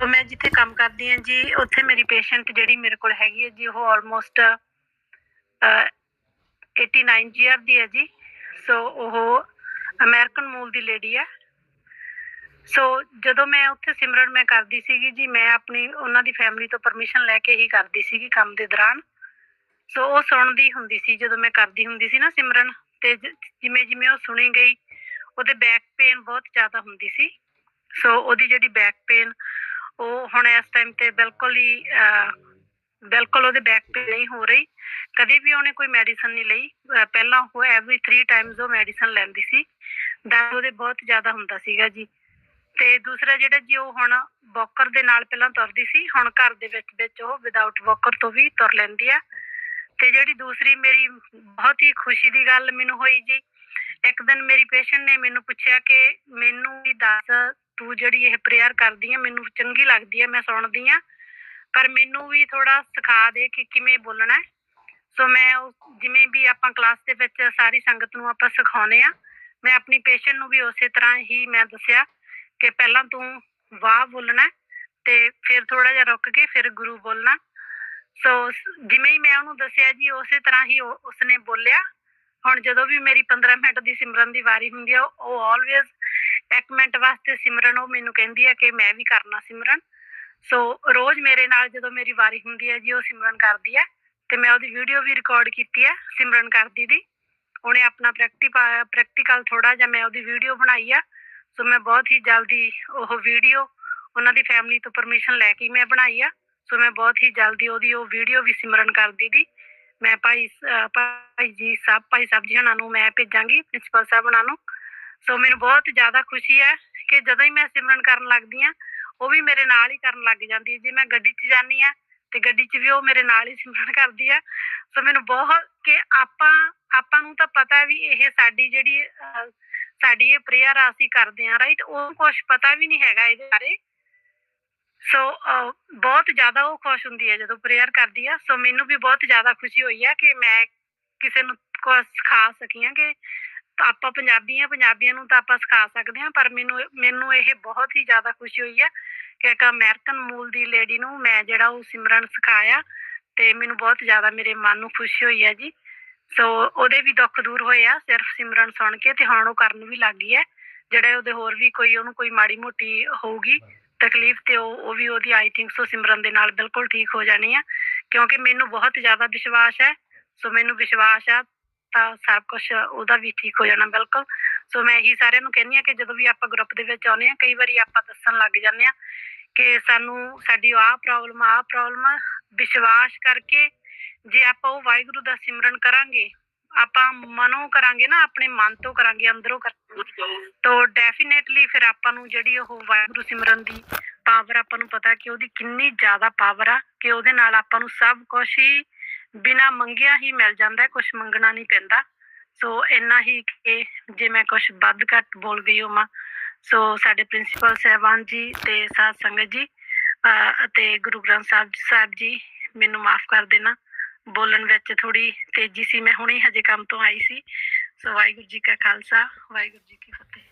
ਮੈਂ ਜਿੱਥੇ ਕੰਮ ਕਰਦੀ ਹਾਂ ਜੀ, ਉੱਥੇ ਮੇਰੀ ਪੇਸ਼ੈਂਟ ਜਿਹੜੀ ਮੇਰੇ ਕੋਲ ਹੈਗੀ ਹੈ ਜੀ, ਉਹ ਆਲਮੋਸਟ 89 ਈਅਰ ਦੀ ਹੈ ਜੀ। ਸੋ ਉਹ ਅਮਰੀਕਨ ਮੂਲ ਦੀ ਲੇਡੀ ਹੈ। ਸੋ ਜਦੋਂ ਮੈਂ ਉੱਥੇ ਸਿਮਰਨ ਮੈਂ ਕਰਦੀ ਸੀਗੀ ਜੀ, ਮੈਂ ਆਪਣੀ, ਉਹਨਾਂ ਦੀ ਫੈਮਿਲੀ ਤੋਂ ਪਰਮਿਸ਼ਨ ਲੈ ਕੇ ਹੀ ਕਰਦੀ ਸੀਗੀ ਕੰਮ ਦੇ ਦੌਰਾਨ। ਸੋ ਉਹ ਸੁਣਦੀ ਹੁੰਦੀ ਸੀ, ਜਦੋਂ ਮੈਂ ਕਰਦੀ ਹੁੰਦੀ ਸੀ ਨਾ ਸਿਮਰਨ, ਤੇ ਜਿਵੇਂ ਜਿਵੇਂ ਉਹ ਸੁਣੀ ਗਈ, ਉਹਦੇ ਬੈਕ ਪੇਨ ਬਹੁਤ ਜ਼ਿਆਦਾ ਹੁੰਦੀ ਸੀ। ਸੋ ਉਹਦੀ ਜਿਹੜੀ ਬੈਕ ਪੇਨ ਉਹ ਹੁਣ ਇਸ ਟਾਈਮ ਤੇ ਬਿਲਕੁਲ ਹੀ ਬਿਲਕੁਲ ਉਹਦੇ ਬੈਕ ਪੇਨ ਨਹੀਂ ਹੋ ਰਹੀ। ਕਦੇ ਵੀ ਉਹਨੇ ਕੋਈ ਮੈਡੀਸਨ ਨਹੀਂ ਲਈ। ਪਹਿਲਾਂ ਉਹ ਐਵਰੀ 3 ਟਾਈਮਸ ਉਹ ਮੈਡੀਸਨ ਲੈਂਦੀ ਸੀ। ਦਰਦ ਉਹਦੇ ਬਹੁਤ ਜ਼ਿਆਦਾ ਹੁੰਦਾ ਸੀਗਾ ਜੀ। ਤੇ ਦੂਸਰਾ ਜਿਹੜਾ ਜੀ ਉਹ ਹੁਣ ਵਾਕਰ ਦੇ ਨਾਲ ਪਹਿਲਾਂ ਤੁਰਦੀ ਸੀ, ਹੁਣ ਘਰ ਦੇ ਵਿੱਚ ਵਿੱਚ ਉਹ ਵਿਦਆਊਟ ਵਾਕਰ ਤੋਂ ਵੀ ਤੁਰ ਲੈਂਦੀ ਆ। ਤੇ ਜਿਹੜੀ ਦੂਸਰੀ ਮੇਰੀ ਬਹੁਤ ਹੀ ਖੁਸ਼ੀ ਦੀ ਗੱਲ ਮੈਨੂੰ ਹੋਈ ਜੀ ਇੱਕ ਦਿਨ ਮੇਰੀ ਪੇਸ਼ੈਂਟ ਨੇ ਮੈਨੂੰ ਪੁੱਛਿਆ ਕਿ ਮੈਨੂੰ ਵੀ ਦੱਸ, ਤੂੰ ਜਿਹੜੀ ਇਹ ਪ੍ਰੇਅਰ ਕਰਦੀ ਆ, ਮੈਨੂੰ ਚੰਗੀ ਲੱਗਦੀ ਆ, ਮੈਂ ਸੁਣਦੀ ਆ, ਪਰ ਮੈਨੂੰ ਵੀ ਥੋੜਾ ਸਿਖਾ ਦੇ ਕਿ ਕਿਵੇਂ ਬੋਲਣਾ ਸੋ ਮੈਂ ਜਿਵੇਂ ਵੀ ਆਪਾਂ ਕਲਾਸ ਦੇ ਵਿੱਚ ਸਾਰੀ ਸੰਗਤ ਨੂੰ ਆਪਾਂ ਸਿਖਾਉਨੇ ਆ, ਮੈਂ ਆਪਣੀ ਪੇਸ਼ੈਂਟ ਨੂੰ ਵੀ ਉਸੇ ਤਰ੍ਹਾਂ ਹੀ ਮੈਂ ਦੱਸਿਆ ਕਿ ਪਹਿਲਾਂ ਤੂੰ ਵਾਹ ਬੋਲਣਾ ਤੇ ਫਿਰ ਥੋੜਾ ਜਿਹਾ ਰੁਕ ਕੇ ਫਿਰ ਗੁਰੂ ਬੋਲਣਾ। ਸੋ ਜਿਵੇਂ ਹੀ ਮੈਂ ਉਹਨੂੰ ਦੱਸਿਆ ਜੀ, ਉਸੇ ਤਰ੍ਹਾਂ ਹੀ ਉਸਨੇ ਬੋਲਿਆ। ਹੁਣ ਜਦੋਂ ਵੀ ਮੇਰੀ 15 ਮਿੰਟ ਦੀ ਸਿਮਰਨ ਦੀ ਵਾਰੀ ਹੁੰਦੀ ਆ, ਉਹ ਆਲਵੇਜ਼ ਇੱਕ ਮਿੰਟ ਵਾਸਤੇ ਸਿਮਰਨ, ਉਹ ਮੈਨੂੰ ਕਹਿੰਦੀ ਹੈ ਕਿ ਮੈਂ ਵੀ ਕਰਨਾ ਸਿਮਰਨ। ਸੋ ਰੋਜ਼ ਮੇਰੇ ਨਾਲ ਜਦੋਂ ਮੇਰੀ ਵਾਰੀ ਹੁੰਦੀ ਹੈ ਜੀ, ਉਹ ਸਿਮਰਨ ਕਰਦੀ ਹੈ ਤੇ ਮੈਂ ਉਹਦੀ ਵੀਡੀਓ ਵੀ ਰਿਕਾਰਡ ਕੀਤੀ ਹੈ ਸਿਮਰਨ ਕਰਦੀ ਦੀ ਉਹਨੇ ਆਪਣਾ ਪ੍ਰੈਕਟੀਕਲ ਪ੍ਰੈਕਟੀਕਲ ਥੋੜਾ ਜਿਹਾ ਮੈਂ ਉਹਦੀ ਵੀਡੀਓ ਬਣਾਈ ਆ। ਸੋ ਮੈਂ ਬਹੁਤ ਹੀ ਜਲਦੀ ਉਹ ਵੀਡੀਓ ਉਹਨਾਂ ਦੀ ਫੈਮਿਲੀ ਤੋਂ ਪਰਮਿਸ਼ਨ ਲੈ ਕੇ ਹੀ ਮੈਂ ਬਣਾਈ ਆ। ਸੋ ਮੈਂ ਬਹੁਤ ਹੀ ਜਲਦੀ ਉਹਦੀ ਉਹ ਵੀਡੀਓ ਵੀ ਸਿਮਰਨ ਕਰਦੀ ਦੀ। ਮੈਂ ਭਾਈ ਭਾਈ ਜੀ ਸਾਹਿਬ ਭਾਈ ਸਾਹਿਬ ਜੀ ਹੁਣਾਂ ਨੂੰ ਮੈਂ ਭੇਜਾਂਗੀ ਪ੍ਰਿੰਸੀਪਲ ਸਾਹਿਬ ਹੁਣਾਂ ਨੂੰ। ਸੋ ਮੈਨੂੰ ਬਹੁਤ ਜ਼ਿਆਦਾ ਖੁਸ਼ੀ ਹੈ ਕਿ ਜਦੋਂ ਹੀ ਮੈਂ ਸਿਮਰਨ ਕਰਨ ਲੱਗਦੀ ਆ ਉਹ ਵੀ ਮੇਰੇ ਨਾਲ ਹੀ ਕਰਨ ਲੱਗ ਜਾਂਦੀ ਹੈ। ਜੇ ਮੈਂ ਗੱਡੀ 'ਚ ਜਾਂਦੀ ਆ ਤੇ ਗੱਡੀ 'ਚ ਵੀ ਉਹ ਮੇਰੇ ਨਾਲ ਹੀ ਸਿਮਰਨ ਕਰਦੀ ਆ ਸੋ ਮੈਨੂੰ ਬਹੁਤ ਕਿ ਆਪਾਂ ਆਪਾਂ ਨੂੰ ਤਾਂ ਪਤਾ ਵੀ ਇਹ ਸਾਡੀ ਜਿਹੜੀ ਸਾਡੀ ਇਹ ਪ੍ਰੇਅਰ ਅਸੀਂ ਕਰਦੇ ਆ ਰਾਈਟ ਉਹ ਕੁਝ ਪਤਾ ਵੀ ਨਹੀਂ ਹੈਗਾ ਇਹਦੇ ਬਾਰੇ। ਸੋ ਬਹੁਤ ਜ਼ਿਆਦਾ ਉਹ ਖੁਸ਼ ਹੁੰਦੀ ਹੈ ਜਦੋਂ ਪ੍ਰੇਅਰ ਕਰਦੀ ਆ। ਸੋ ਮੈਨੂੰ ਵੀ ਬਹੁਤ ਜ਼ਿਆਦਾ ਖੁਸ਼ੀ ਹੋਈ ਆ ਕਿ ਮੈਂ ਕਿਸੇ ਨੂੰ ਕੁਝ ਸਿਖਾ ਸਕੀ ਆ ਕਿ ਆਪਾਂ ਪੰਜਾਬੀ ਆ, ਪੰਜਾਬੀਆਂ ਨੂੰ ਤਾਂ ਆਪਾਂ ਸਿਖਾ ਸਕਦੇ ਆ, ਪਰ ਮੈਨੂੰ ਮੈਨੂੰ ਇਹ ਬਹੁਤ ਹੀ ਜ਼ਿਆਦਾ ਖੁਸ਼ੀ ਹੋਈ ਆ ਕਿ ਇੱਕ ਅਮਰੀਕਨ ਮੂਲ ਦੀ ਲੇਡੀ ਨੂੰ ਮੈਂ ਜਿਹੜਾ ਉਹ ਸਿਮਰਨ ਸਿਖਾਇਆ ਤੇ ਮੈਨੂੰ ਬਹੁਤ ਜ਼ਿਆਦਾ ਮੇਰੇ ਮਨ ਨੂੰ ਖੁਸ਼ੀ ਹੋਈ ਆ ਜੀ। ਸੋ ਉਹਦੇ ਵੀ ਦੁੱਖ ਦੂਰ ਹੋਏ ਆ, ਸਿਰਫ ਸਿਮਰਨ ਸੁਣ ਕੇ ਤੇ ਹੁਣ ਉਹ ਕਰਨ ਵੀ ਲੱਗ ਗਈ ਹੈ। ਜਿਹੜੇ ਉਹਦੇ ਹੋਰ ਵੀ ਕੋਈ, ਉਹਨੂੰ ਕੋਈ ਮਾੜੀ ਮੋਟੀ ਹੋਊਗੀ ਤਕਲੀਫ ਤੇ ਉਹ ਵੀ ਉਹਦੀ ਆਈ ਥਿੰਕ ਸੋ ਸਿਮਰਨ ਦੇ ਨਾਲ ਬਿਲਕੁਲ ਠੀਕ ਹੋ ਜਾਣੀ ਆ, ਕਿਉਂਕਿ ਮੈਨੂੰ ਬਹੁਤ ਜ਼ਿਆਦਾ ਵਿਸ਼ਵਾਸ ਹੈ, ਸੋ ਮੈਨੂੰ ਵਿਸ਼ਵਾਸ ਆ, ਤਾਂ ਸਭ ਕੁਝ ਉਹਦਾ ਵੀ ਠੀਕ ਹੋ ਜਾਣਾ ਬਿਲਕੁਲ। ਸੋ ਮੈਂ ਇਹੀ ਸਾਰਿਆਂ ਨੂੰ ਕਹਿੰਦੀ ਆ ਕਿ ਜਦੋਂ ਵੀ ਆਪਾਂ ਗਰੁੱਪ ਦੇ ਵਿੱਚ ਆਉਂਦੇ ਆ, ਕਈ ਵਾਰੀ ਆਪਾਂ ਦੱਸਣ ਲੱਗ ਜਾਂਦੇ ਆ ਕਿ ਸਾਨੂੰ ਸਾਡੀ ਆਹ ਪ੍ਰੋਬਲਮ ਆਹ ਪ੍ਰੋਬਲਮ ਵਿਸ਼ਵਾਸ ਕਰਕੇ ਜੇ ਆਪਾਂ ਉਹ ਵਾਹਿਗੁਰੂ ਦਾ ਸਿਮਰਨ ਕਰਾਂਗੇ ਆਪਾਂ ਮਨੋਂ ਕਰਾਂਗੇ ਨਾ, ਆਪਣੇ ਮਨ ਤੋਂ ਕਰਾਂਗੇ, ਅੰਦਰੋਂ ਕਰਾਂਗੇ। ਤਾਂ ਡੈਫੀਨੇਟਲੀ ਫਿਰ ਆਪਾਂ ਨੂੰ ਜਿਹੜੀ ਉਹ ਵਾਹਿਗੁਰੂ ਸਿਮਰਨ ਦੀ ਪਾਵਰ ਆਪਾਂ ਨੂੰ ਪਤਾ ਕਿ ਉਹਦੀ ਕਿੰਨੀ ਜ਼ਿਆਦਾ ਪਾਵਰ ਆ, ਕਿ ਉਹਦੇ ਨਾਲ ਆਪਾਂ ਨੂੰ ਸਭ ਕੁਝ ਹੀ ਬਿਨਾ ਮੰਗਿਆ ਹੀ ਮਿਲ ਜਾਂਦਾ ਕੁਝ ਮੰਗਣਾ ਨਹੀਂ ਪੈਂਦਾ। ਸੋ ਇੰਨਾ ਹੀ ਕਿ ਜੇ ਮੈਂ ਕੁਝ ਵੱਧ ਘੱਟ ਬੋਲ ਗਈ ਹੋਵਾਂ, ਸੋ ਸਾਡੇ ਪ੍ਰਿੰਸੀਪਲ ਸਹਿਬਾਨ ਜੀ ਤੇ ਸਾਧ ਸੰਗਤ ਜੀ ਅਤੇ ਗੁਰੂ ਗ੍ਰੰਥ ਸਾਹਿਬ ਸਾਹਿਬ ਜੀ, ਮੈਨੂੰ ਮਾਫ ਕਰ ਦੇਣਾ। ਬੋਲਣ ਵਿੱਚ ਥੋੜੀ ਤੇਜ਼ੀ ਸੀ, ਮੈਂ ਹੁਣੇ ਹਜੇ ਕੰਮ ਤੋਂ ਆਈ ਸੀ। ਸੋ ਵਾਹਿਗੁਰੂ ਜੀ ਕਾ ਖਾਲਸਾ, ਵਾਹਿਗੁਰੂ ਜੀ ਕੀ ਫਤਿਹ।